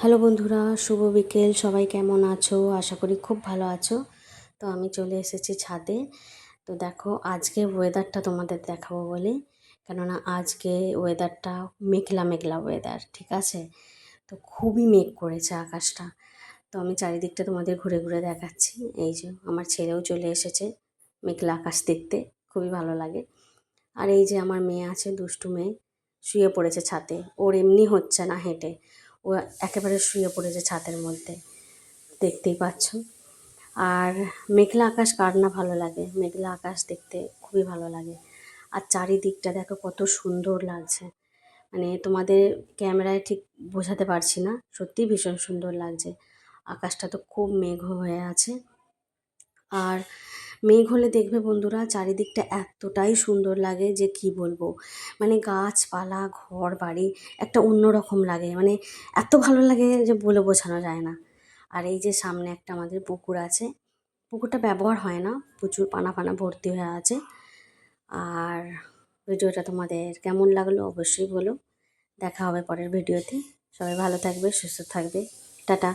Hello বন্ধুরা, শুভ বিকেল। সবাই কেমন আছো? আশা করি খুব ভালো আছো। তো আমি চলে এসেছি ছাদে। তো দেখো আজকে ওয়েদারটা তোমাদের দেখাবো বলে। কেননা আজকে ওয়েদারটা মেঘলা মেঘলা ওয়েদার ঠিক আছে? তো খুবই মেঘ করেছে আকাশটা। তো আমি চারিদিকটা তোমাদের ঘুরে ঘুরে দেখাচ্ছি। এই যে, আমার ছেলেও চলে এসেছে মেঘলা আকাশ দেখতে। খুবই ভালো লাগে। আর এই যে, আমার মেয়ে আছে, দুষ্টু মেয়ে, শুয়ে পড়েছে ছাদে। ওর এমনি হচ্ছে না হেঁটে। ও একেবারে শুয়ে পড়েছে ছাদের মধ্যে। দেখতেই পাচ্ছ। আর মেঘলা আকাশ কার না ভালো লাগে? মেঘলা আকাশ দেখতে খুবই ভালো লাগে। আর চারিদিকটা দেখো কত সুন্দর লাগছে। মানে তোমাদের ক্যামেরায় ঠিক বোঝাতে পারছি না, সত্যিই ভীষণ সুন্দর লাগছে। আকাশটা তো খুব মেঘ হয়ে আছে। আর মেঘ হলে দেখবে বন্ধুরা চারিদিকটা এতটাই সুন্দর লাগে যে কি বলব। মানে গাছপালা, ঘর, বাড়ি একটা অন্যরকম লাগে। মানে এত ভালো লাগে যে বলে বোঝানো যায় না। আর এই যে সামনে একটা আমাদের পুকুর আছে, পুকুরটা ব্যবহার হয় না, প্রচুর পানা ফানা ভর্তি হয়ে আছে। আর ভিডিওটা তোমাদের কেমন লাগল অবশ্যই বলো। দেখা হবে পরের ভিডিওতে। সবাই ভালো থাকবে, সুস্থ থাকবে। টাটা।